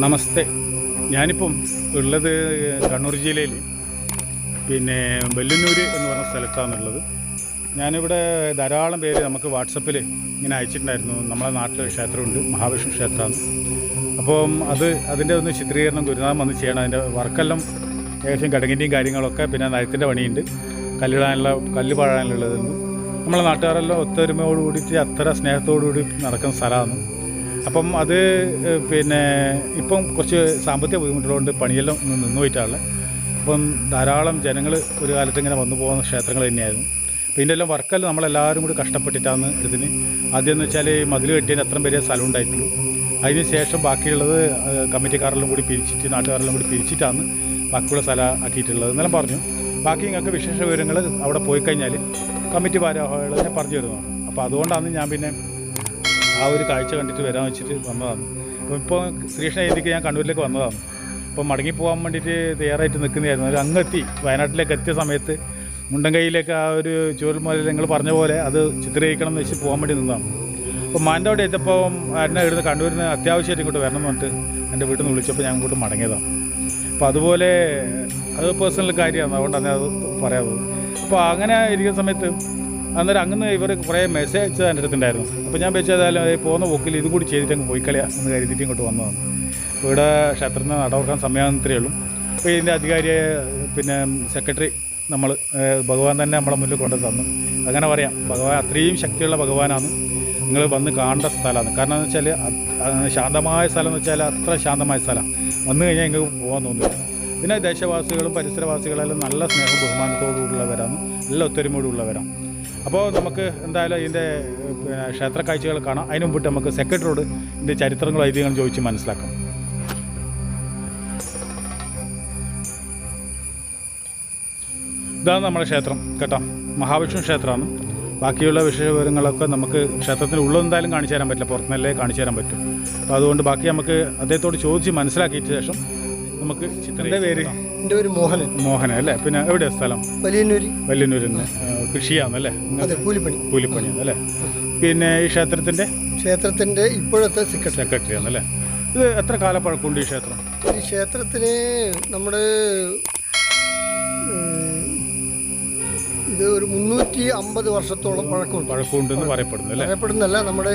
നമസ്തേ. ഞാനിപ്പം ഉള്ളത് കണ്ണൂർ ജില്ലയിൽ പിന്നെ വെല്ലന്നൂർ എന്ന് പറഞ്ഞ സ്ഥലത്താണുള്ളത്. ഞാനിവിടെ ധാരാളം പേര് നമുക്ക് വാട്സപ്പിൽ ഇങ്ങനെ അയച്ചിട്ടുണ്ടായിരുന്നു. നമ്മളെ നാട്ടിൽ ക്ഷേത്രമുണ്ട് മഹാവിഷ്ണു ക്ഷേത്രമാണ്. അപ്പം അത് അതിന്റെ ഒന്ന് ചിത്രീകരണം ഗുരുനാഥം വന്ന് ചെയ്യണം. അതിന്റെ വർക്കെല്ലാം ഏകദേശം കടങ്ങിന്റെയും കാര്യങ്ങളൊക്കെ പിന്നെ നയത്തിന്റെ പണിയുണ്ട്. കല്ലിടാനുള്ള കല്ല് പാഴാനുള്ളതുണ്ട് നമ്മളെ നാട്ടുകാരെല്ലാം ഒത്തൊരുമയോട് അത്ര സ്നേഹത്തോടു കൂടി നടക്കുന്ന സ്ഥലമാണ്. അപ്പം അത് പിന്നെ ഇപ്പം കുറച്ച് സാമ്പത്തിക ബുദ്ധിമുട്ടുള്ളതുകൊണ്ട് പണിയെല്ലാം നിന്ന് പോയിട്ടാണ്. അപ്പം ധാരാളം ജനങ്ങൾ ഒരു കാലത്ത് ഇങ്ങനെ വന്നു പോകുന്ന ക്ഷേത്രങ്ങൾ തന്നെയായിരുന്നു. അപ്പോൾ ഇതിന്റെ എല്ലാം വർക്കെല്ലാം നമ്മളെല്ലാവരും കൂടി കഷ്ടപ്പെട്ടിട്ടാണ് എടുത്തിന് ആദ്യം എന്ന് വെച്ചാൽ മതിൽ കെട്ടിയതിന് അത്രയും വലിയ സ്ഥലം ഉണ്ടായിട്ടുള്ളൂ അതിന് ശേഷം ബാക്കിയുള്ളത് കമ്മിറ്റിക്കാരെല്ലാം കൂടി പിരിച്ചിട്ട് നാട്ടുകാരെല്ലാം കൂടി പിരിച്ചിട്ടാണ് ബാക്കിയുള്ള സ്ഥലം ആക്കിയിട്ടുള്ളത് എന്നെല്ലാം പറഞ്ഞു. ബാക്കി നിങ്ങൾക്ക് വിശേഷ വിവരങ്ങൾ അവിടെ പോയി കഴിഞ്ഞാൽ കമ്മിറ്റി ഭാരവാഹികളെ പറഞ്ഞു തരുന്നതാണ്. അപ്പോൾ അതുകൊണ്ടാണ് ഞാൻ പിന്നെ ആ ഒരു കാഴ്ച കണ്ടിട്ട് വരാൻ വെച്ചിട്ട് വന്നതാണ്. അപ്പോൾ ഇപ്പോൾ ശ്രീകൃഷ്ണ ജയന്തിക്ക് ഞാൻ കണ്ണൂരിലേക്ക് വന്നതാണ്. അപ്പോൾ മടങ്ങി പോകാൻ വേണ്ടിയിട്ട് തയ്യാറായിട്ട് നിൽക്കുന്നതായിരുന്നു. അത് അങ്ങെത്തി വയനാട്ടിലേക്ക് എത്തിയ സമയത്ത് മുണ്ടങ്കൈയിലേക്ക് ആ ഒരു ചൂരൽമല നിങ്ങൾ പറഞ്ഞ പോലെ അത് ചിത്രീകരിക്കണം എന്ന് വെച്ച് പോകാൻ വേണ്ടി നിന്നതാണ്. അപ്പോൾ മാന്റെ അവിടെ എത്തിയപ്പോൾ എന്നെ ഇവിടുന്ന് കണ്ണൂരിൽ നിന്ന് അത്യാവശ്യമായിട്ട് ഇങ്ങോട്ട് വരണം എന്ന് പറഞ്ഞിട്ട് എന്റെ വീട്ടിൽ നിന്ന് വിളിച്ചപ്പോൾ ഞാൻ ഇങ്ങോട്ട് മടങ്ങിയതാണ്. അപ്പോൾ അതുപോലെ അത് പേഴ്സണൽ കാര്യമാണ്. അതുകൊണ്ടാണ് അത് പറയാത്തത്. അപ്പോൾ അങ്ങനെ ഇരിക്കുന്ന സമയത്ത് അന്നേരം അങ്ങനെ ഇവർ കുറേ മെസ്സേജ് അയച്ചത് എന്റെ അടുത്തുണ്ടായിരുന്നു. അപ്പോൾ ഞാൻ വെച്ചാലും ഈ പോകുന്ന പോക്കിൽ ഇതും കൂടി ചെയ്തിട്ട് അങ്ങ് പോയി കളയാം എന്ന് കരുതിയിട്ട് ഇങ്ങോട്ട് വന്നതാണ്. ഇവിടെ ക്ഷേത്രത്തിന് നടക്കാൻ നടവെക്കാൻ സമയമാത്രയേ ഉള്ളൂ. അപ്പോൾ ഇതിന്റെ അധികാരിയെ പിന്നെ സെക്രട്ടറി നമ്മൾ ഭഗവാൻ തന്നെ നമ്മളെ മുന്നിൽ കൊണ്ടു തന്നു. അങ്ങനെ പറയാം ഭഗവാൻ അത്രയും ശക്തിയുള്ള ഭഗവാനാണ്. നിങ്ങൾ വന്ന് കാണേണ്ട സ്ഥലമാണ്. കാരണം എന്ന് വെച്ചാൽ ശാന്തമായ സ്ഥലം എന്ന് വെച്ചാൽ അത്ര ശാന്തമായ സ്ഥലമാണ് വന്നു കഴിഞ്ഞാൽ നിങ്ങൾക്ക് പോകാൻ തോന്നുന്നു പിന്നെ ദേശവാസികളും പരിസരവാസികളെല്ലാം നല്ല സ്നേഹം ബഹുമാനത്തോടുള്ളവരാണ് നല്ല ഒത്തൊരുമയോടുള്ളവരാണ്. അപ്പോൾ നമുക്ക് എന്തായാലും ഇതിന്റെ ക്ഷേത്ര കാഴ്ചകൾ കാണാം. അതിന് മുമ്പിട്ട് നമുക്ക് സെക്രട്ടറിയോട് ഇതിന്റെ ചരിത്രങ്ങളും ഐതിഹ്യങ്ങളും ചോദിച്ച് മനസ്സിലാക്കാം. ഇതാണ് നമ്മുടെ ക്ഷേത്രം കേട്ടോ. മഹാവിഷ്ണു ക്ഷേത്രമാണ്. ബാക്കിയുള്ള വിശേഷ വിവരങ്ങളൊക്കെ നമുക്ക് ക്ഷേത്രത്തിന് ഉള്ളിൽ എന്തായാലും കാണിച്ചു തരാൻ പറ്റില്ല. പുറത്തുനിന്നല്ലേ കാണിച്ചു തരാൻ പറ്റും. അപ്പോൾ അതുകൊണ്ട് ബാക്കി നമുക്ക് അദ്ദേഹത്തോട് ചോദിച്ച് മനസ്സിലാക്കിയിട്ട് ശേഷം നമുക്ക് ചിത്രന്റെ പേര് എന്റെ ഒരു മോഹനൻ. മോഹന അല്ലേ? പിന്നെ എവിടെയാണ് സ്ഥലം? വലിയന്നൂരി. വല്യന്നൂരിൽ നിന്ന് കൃഷിയാണല്ലേ? അതെ കൂലിപ്പണി. കൂലിപ്പണിയാണ് അല്ലേ? പിന്നെ ഈ ക്ഷേത്രത്തിന്റെ ക്ഷേത്രത്തിന്റെ ഇപ്പോഴത്തെ സെക്രട്ടറി സെക്രട്ടറി ആണല്ലേ ഇത് എത്ര കാലപ്പഴക്കമുണ്ട് ഈ ക്ഷേത്രം? ഈ ക്ഷേത്രത്തിന് നമ്മുടെ ഇത് ഒരു മുന്നൂറ്റി അമ്പത് വർഷത്തോളം പഴക്കമുണ്ട്. പഴക്കമുണ്ടെന്ന് പറയപ്പെടുന്നു അല്ലേ പറയപ്പെടുന്നല്ല നമ്മുടെ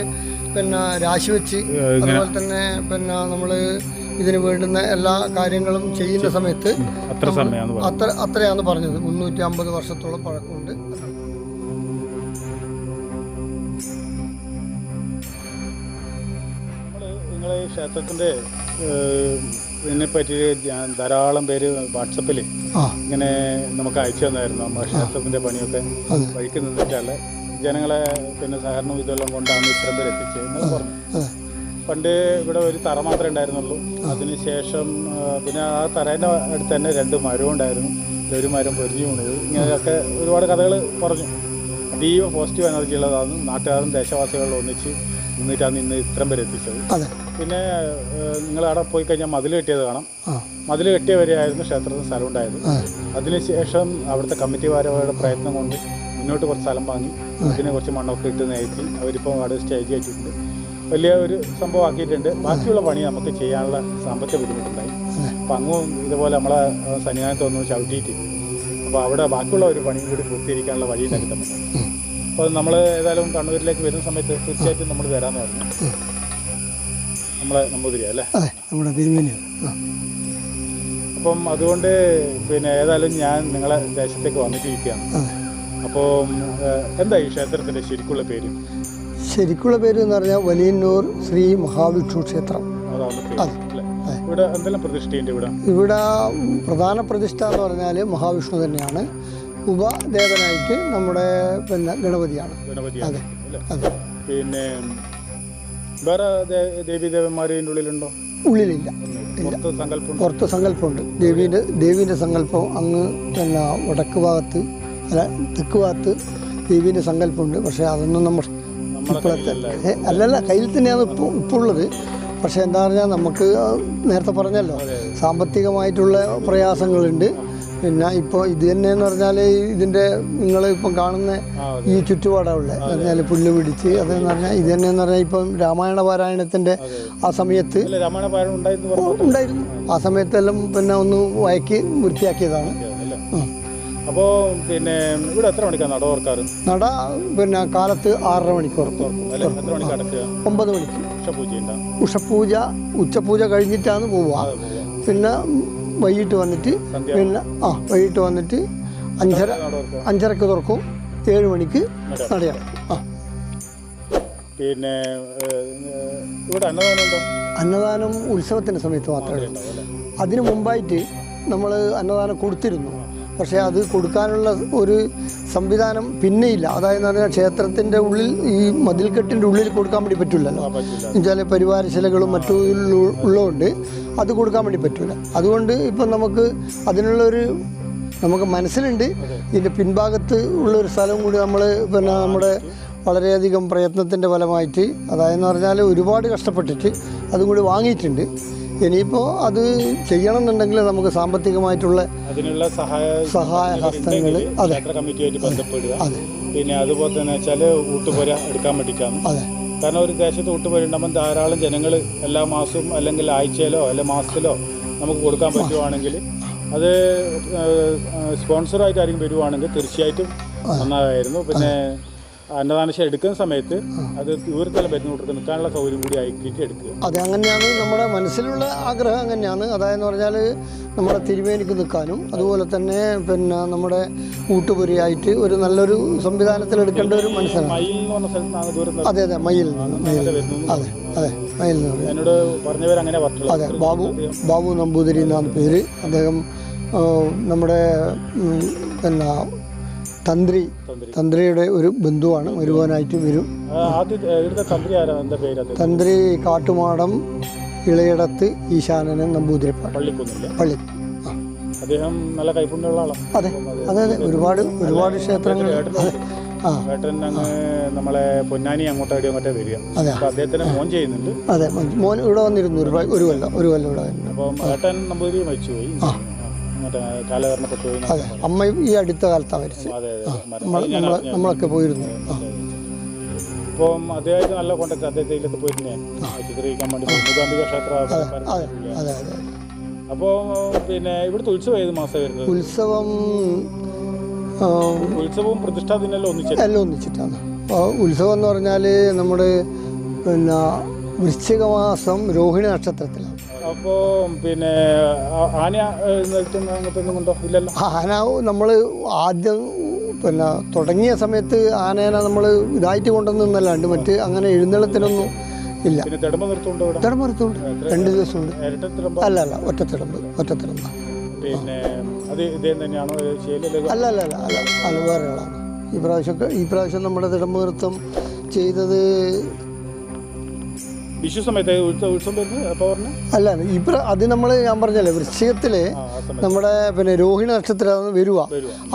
പിന്നെ രാശി വെച്ച് അതുപോലെ തന്നെ പിന്നെ നമ്മൾ ഇതിന് വേണ്ടുന്ന എല്ലാ കാര്യങ്ങളും ചെയ്യുന്ന സമയത്ത് അത്ര അത്ര അത്രയാണ് പറഞ്ഞത്. മുന്നൂറ്റി അമ്പത് വർഷത്തോളം പഴക്കമുണ്ട്. നിങ്ങളെ ക്ഷേത്രത്തിന്റെ ഇതിനെ പറ്റി ധാരാളം പേര് വാട്സപ്പിൽ ഇങ്ങനെ നമുക്ക് അയച്ചു തന്നായിരുന്നു. നമ്മുടെ ക്ഷേത്രത്തിന്റെ പണിയൊക്കെ. വഴിക്ക് നിന്നിട്ടല്ല ജനങ്ങളെ പിന്നെ സഹകരണം ഇതെല്ലാം കൊണ്ടാണ് ഇത്രയും പേര് എത്തിച്ചത്. എന്ന് പറഞ്ഞു. പണ്ട് ഇവിടെ ഒരു തറ മാത്രമേ ഉണ്ടായിരുന്നുള്ളൂ. അതിനുശേഷം പിന്നെ ആ തറേന്റെ അടുത്ത് തന്നെ രണ്ട് മരവും ഉണ്ടായിരുന്നു. ഒരു മരം പൊരിഞ്ഞു വീണത്. ഇങ്ങനെയൊക്കെ ഒരുപാട് കഥകൾ പറഞ്ഞു. അതീവ പോസിറ്റീവ് എനർജി ഉള്ളതാണ് നാട്ടുകാരും ദേശവാസികളും ഒന്നിച്ച് നിന്നിട്ടാണ് ഇന്ന് ഇത്രയും പേര് എത്തിച്ചത്. പിന്നെ നിങ്ങൾ അവിടെ പോയി കഴിഞ്ഞാൽ മതിൽ കെട്ടിയത് കാണാം. മതിൽ കെട്ടിയ വരെയായിരുന്നു ക്ഷേത്രത്തിന് സ്ഥലം ഉണ്ടായത്. അതിനുശേഷം അവിടുത്തെ കമ്മിറ്റിമാരവരുടെ പ്രയത്നം കൊണ്ട് മുന്നോട്ട് കുറച്ച് സ്ഥലം വാങ്ങി അതിനെ കുറച്ച് മണ്ണൊക്കെ ഇട്ട് നേറ്റി അവരിപ്പോൾ അവിടെ സ്റ്റേജ് വെച്ചിട്ടുണ്ട് വലിയ ഒരു സംഭവം ആക്കിയിട്ടുണ്ട് ബാക്കിയുള്ള പണി നമുക്ക് ചെയ്യാനുള്ള സാമ്പത്തിക ബുദ്ധിമുട്ടുണ്ടായി. അപ്പം അങ്ങും ഇതുപോലെ നമ്മളെ സന്നിധാനത്തൊന്നും ചവിട്ടിയിട്ട് അപ്പോൾ അവിടെ ബാക്കിയുള്ള ഒരു പണിയും കൂടി പൂർത്തീകരിക്കാനുള്ള വഴി ഉണ്ടാക്കി തന്നെ അപ്പോൾ നമ്മൾ ഏതായാലും കണ്ണൂരിലേക്ക് വരുന്ന സമയത്ത് തീർച്ചയായിട്ടും നമ്മൾ വരാമെന്ന് പറഞ്ഞു. നമ്മളെ നമ്പൂതിരി അല്ലേ? നമ്മുടെ തിരുമേനി അപ്പം അതുകൊണ്ട് പിന്നെ ഏതായാലും ഞാൻ നിങ്ങളെ ദേശത്തേക്ക് വന്നിട്ടിരിക്കുകയാണ്. അപ്പോൾ എന്താ ഈ ക്ഷേത്രത്തിന്റെ ശരിക്കുള്ള പേര്? ശരിക്കുള്ള പേര് എന്ന് പറഞ്ഞാൽ വലിയന്നൂർ ശ്രീ മഹാവിഷ്ണു ക്ഷേത്രം. അതെ. ഇവിടെ എന്തെല്ലാം പ്രതിഷ്ഠയുണ്ട് ഇവിടെ? ഇവിടെ പ്രധാന പ്രതിഷ്ഠ എന്ന് പറഞ്ഞാൽ മഹാവിഷ്ണു തന്നെയാണ്. ഉപദേവനായിട്ട് നമ്മുടെ പിന്നെ ഗണപതിയാണ്. ഗണപതി അതെ. അതെ. പിന്നെ വേറെ ദേ- ദേവീദേവന്മാർ ഉള്ളിലുണ്ടോ? ഉള്ളിലില്ല. പുറത്ത് സങ്കല്പം പുറത്ത് സങ്കല്പമുണ്ട്. ദേവീന്റെ ദേവീന്റെ സങ്കല്പം അങ്ങ് പിന്നെ വടക്ക് ഭാഗത്ത് അല്ല തെക്ക് ഭാഗത്ത് ദേവീന്റെ സങ്കല്പമുണ്ട്. പക്ഷേ അതൊന്നും നമ്മൾ ഇപ്പോഴത്തെ അല്ലല്ല കയ്യിൽ തന്നെയാണ് ഇപ്പോൾ ഇപ്പോൾ ഉള്ളത് പക്ഷേ എന്താ പറഞ്ഞാൽ നമുക്ക് നേരത്തെ പറഞ്ഞല്ലോ സാമ്പത്തികമായിട്ടുള്ള പ്രയാസങ്ങളുണ്ട്. പിന്നെ ഇപ്പോൾ ഇത് തന്നെയെന്ന് പറഞ്ഞാൽ ഇതിന്റെ നിങ്ങൾ ഇപ്പം കാണുന്ന ആ ഈ ചുറ്റുപാടുള്ള പറഞ്ഞാൽ പുല്ല് പിടിച്ച് അതെന്ന് പറഞ്ഞാൽ ഇത് തന്നെയെന്ന് പറഞ്ഞാൽ ഇപ്പം രാമായണ പാരായണത്തിന്റെ ആ സമയത്ത് ഉണ്ടായിരുന്നു ആ സമയത്തെല്ലാം പിന്നെ ഒന്ന് വയക്കി വൃത്തിയാക്കിയതാണ്. ഉം. അപ്പോൾ പിന്നെ ഇവിടെ എത്ര മണിക്കാണ് നട ഓർക്കാറ് നട പിന്നെ കാലത്ത് ആറര മണിക്കൂർ. അല്ലെ? എത്ര മണിക്ക് അടക്കുക ഒമ്പത് മണിക്ക്. ഉഷപൂജ ഉഷപൂജ ഉച്ചപൂജ കഴിഞ്ഞിട്ടാണ് പോവുക. പിന്നെ വൈകിട്ട് വന്നിട്ട് സന്ധ്യ? പിന്നെ ആ വൈകിട്ട് വന്നിട്ട് അഞ്ചര നട ഓർക്കുക അഞ്ചരക്ക് തുറക്കും. ഏഴ് മണിക്ക് നടയാ ആ. പിന്നെ ഏഹ്, ഇവിടെ അന്നദാനം ഉണ്ടോ? അന്നദാനം ഉത്സവത്തിന്റെ സമയത്ത് മാത്രമേ ഉള്ളൂ. ഉണ്ടാവും മുമ്പായിട്ട് നമ്മൾ അന്നദാനം കൊടുത്തിരുന്നു. പക്ഷേ അത് കൊടുക്കാനുള്ള ഒരു സംവിധാനം പിന്നെയില്ല. അതായത് പറഞ്ഞാൽ ക്ഷേത്രത്തിന്റെ ഉള്ളിൽ ഈ മതിൽക്കെട്ടിന്റെ ഉള്ളിൽ കൊടുക്കാൻ വേണ്ടി പറ്റില്ലല്ലോ. എന്നുവെച്ചാൽ പരിവാരശിലകളും മറ്റു ഉള്ളതുകൊണ്ട് അത് കൊടുക്കാൻ വേണ്ടി പറ്റില്ല അതുകൊണ്ട് ഇപ്പം നമുക്ക് അതിനുള്ളൊരു നമുക്ക് മനസ്സിലുണ്ട്. ഇതിന്റെ പിൻഭാഗത്ത് ഉള്ളൊരു സ്ഥലം കൂടി നമ്മൾ പിന്നെ നമ്മുടെ വളരെയധികം പ്രയത്നത്തിന്റെ ഫലമായിട്ട് അതായെന്ന് പറഞ്ഞാൽ ഒരുപാട് കഷ്ടപ്പെട്ടിട്ട് അതും കൂടി വാങ്ങിയിട്ടുണ്ട്. ഇനിയിപ്പോൾ അത് ചെയ്യണം എന്നുണ്ടെങ്കിൽ നമുക്ക് സാമ്പത്തികമായിട്ടുള്ള അതിനുള്ള സഹായ സഹായ ഹസ്തങ്ങൾ അതെ. കമ്മിറ്റിയായിട്ട് ബന്ധപ്പെടുക. അതെ. പിന്നെ അതുപോലെ തന്നെ ചില ഊട്ടുപുര എടുക്കാൻ വേണ്ടിയിട്ടാണ്. അതെ. കാരണം ഒരു ദേശത്ത് ഊട്ടുപുര ഉണ്ടാകുമ്പോൾ ധാരാളം ജനങ്ങൾ എല്ലാ മാസവും അല്ലെങ്കിൽ ആഴ്ചയിലോ അല്ലെ മാസത്തിലോ നമുക്ക് കൊടുക്കാൻ പറ്റുവാണെങ്കിൽ അത് സ്പോൺസറായിട്ട് ആരെങ്കിലും വരുവാണെങ്കിൽ തീർച്ചയായിട്ടും നന്നായിരുന്നു. പിന്നെ അന്നദാനശം എടുക്കുന്ന സമയത്ത് അത് ദൂരത്തല മരുന്ന് നിൽക്കാനുള്ള സൗകര്യം കൂടി ആക്കിയിട്ട് എടുക്കുക. അത് അങ്ങനെയാണ് നമ്മുടെ മനസ്സിലുള്ള ആഗ്രഹം അങ്ങനെയാണ്. അതായെന്ന് പറഞ്ഞാൽ നമ്മുടെ തിരുമേനിക്ക് നിൽക്കാനും അതുപോലെ തന്നെ പിന്നെ നമ്മുടെ കൂട്ടുപുരിയായിട്ട് ഒരു നല്ലൊരു സംവിധാനത്തിൽ എടുക്കേണ്ട ഒരു മനസ്സിലാണ് അതെ അതെ മയിൽ. അതെ അതെ മയിൽ എന്നോട് അതെ ബാബു ബാബു നമ്പൂതിരി എന്നാണ് പേര്. അദ്ദേഹം നമ്മുടെ പിന്നെ തന്ത്രി. തന്ത്രി. തന്ത്രിയുടെ ഒരു ബന്ധുവാണ്. വരുവാനായിട്ട് വരും. തന്ത്രി കാട്ടുമാടം ഇളയിടത്ത് ഈശാനനൻ നമ്പൂതിരിപ്പാട്. പള്ളി. അദ്ദേഹം നല്ല കൈപ്പുണ്യമുള്ള ആളാണ്. അതെ. അതെ അതെ. ഒരുപാട് ഒരുപാട് ക്ഷേത്രങ്ങൾ. ഏട്ടൻ നമ്മളെ പൊന്നാനി അങ്ങോട്ട് വരിക. അദ്ദേഹത്തിന് മോൻ ചെയ്യുന്നുണ്ട്. അതെ. മോൻ ഇവിടെ വന്നിരുന്നു. ഒരു കൊല്ലം ഒരു കൊല്ലം ഇവിടെ വന്നിരുന്നു. അപ്പം ഏട്ടൻ നമ്പൂതിരി മരിച്ചുപോയി. അതെ. അമ്മയും ഈ അടുത്ത കാലത്താണ് മരിച്ചത്. നമ്മൾ നമ്മളൊക്കെ പോയിരുന്നു. ആ. അപ്പം അദ്ദേഹമായിട്ട് നല്ല കോണ്ടാക്ട് അദ്ദേഹത്തിലൊക്കെ പോയിട്ട് ഞാൻ ചിത്രീകരിക്കാൻ വേണ്ടി പോയി. മൂകാംബിക ക്ഷേത്ര അതെ അതെ അതെ അപ്പോൾ പിന്നെ ഇവിടുത്തെ ഉത്സവം ഏത് മാസം വരുന്നത്? ഉത്സവം ആ, ഉത്സവവും പ്രതിഷ്ഠാ ദിനെല്ലാം ഒന്നിച്ച് എല്ലാം ഒന്നിച്ചിട്ടാണ്. ഉത്സവം എന്ന് പറഞ്ഞാൽ നമ്മുടെ പിന്നെ വൃശ്ചിക മാസം രോഹിണി നക്ഷത്രത്തിലാണ്. അപ്പോൾ പിന്നെ ആന എഴുന്നേൽക്കുന്ന ഇല്ലല്ലോ. ആന നമ്മൾ ആദ്യം പിന്നെ തുടങ്ങിയ സമയത്ത് ആനേനെ നമ്മൾ ഇതായിട്ട് കൊണ്ടുവന്നല്ലാണ്ട് മറ്റ് അങ്ങനെ എഴുന്നള്ളത്തിനൊന്നും ഇല്ല. തിടമ്പ നിർത്തുണ്ടോ രണ്ട് ദിവസമുണ്ട്. അല്ല അല്ല ഒറ്റത്തിടമ്പ് ഒറ്റത്തിടമ്പ് പിന്നെ അത് ഇതേ തന്നെയാണോ? ചെയ്യലല്ലേ അല്ല അല്ല അല്ല അല്ല അല്ല വേറെ ആളാണ് ഈ പ്രാവശ്യം ഈ പ്രാവശ്യം നമ്മുടെ തിടമ്പ് നൃത്തം ചെയ്തത് വിഷു സമയത്ത് ഉത്സവം ഉത്സവം വരുന്നത് അല്ല ഇപ്പൊ അത് നമ്മൾ ഞാൻ പറഞ്ഞല്ലേ സമയത്ത്. നമ്മുടെ പിന്നെ രോഹിണി നക്ഷത്രമാണ് വരുക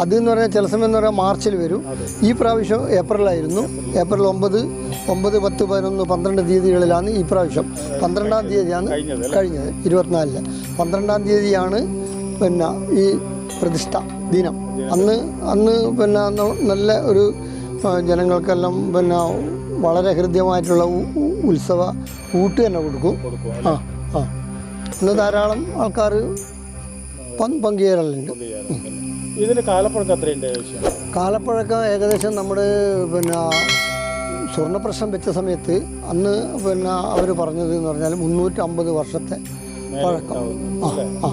അത് എന്ന് പറഞ്ഞാൽ ചില സമയം എന്ന് പറഞ്ഞാൽ മാർച്ചിൽ വരും. ഈ പ്രാവശ്യം ഏപ്രിലായിരുന്നു ഏപ്രിൽ. ഒമ്പത് ഒമ്പത് പത്ത് പതിനൊന്ന് പന്ത്രണ്ട് തീയതികളിലാണ് ഈ പ്രാവശ്യം. പന്ത്രണ്ടാം തീയതിയാണ് കഴിഞ്ഞത് ഇരുപത്തിനാലിൽ. പന്ത്രണ്ടാം തീയതിയാണ് പിന്നെ ഈ പ്രതിഷ്ഠ ദിനം. അന്ന് അന്ന് പിന്നെ നല്ല ഒരു ജനങ്ങൾക്കെല്ലാം പിന്നെ വളരെ ഹൃദ്യമായിട്ടുള്ള ഉത്സവ കൂട്ട് തന്നെ കൊടുക്കും. ആ ആ. ഇന്ന് ധാരാളം ആൾക്കാർ പങ്കുചേരലുണ്ട് ഇതിന് കാലപ്പഴക്കം കാലപ്പഴക്കം ഏകദേശം നമ്മുടെ പിന്നെ സ്വർണപ്രശ്നം വെച്ച സമയത്ത് അന്ന് പിന്നെ അവർ പറഞ്ഞത് എന്ന് പറഞ്ഞാൽ മുന്നൂറ്റമ്പത് വർഷത്തെ പഴക്കം. ആ ആ.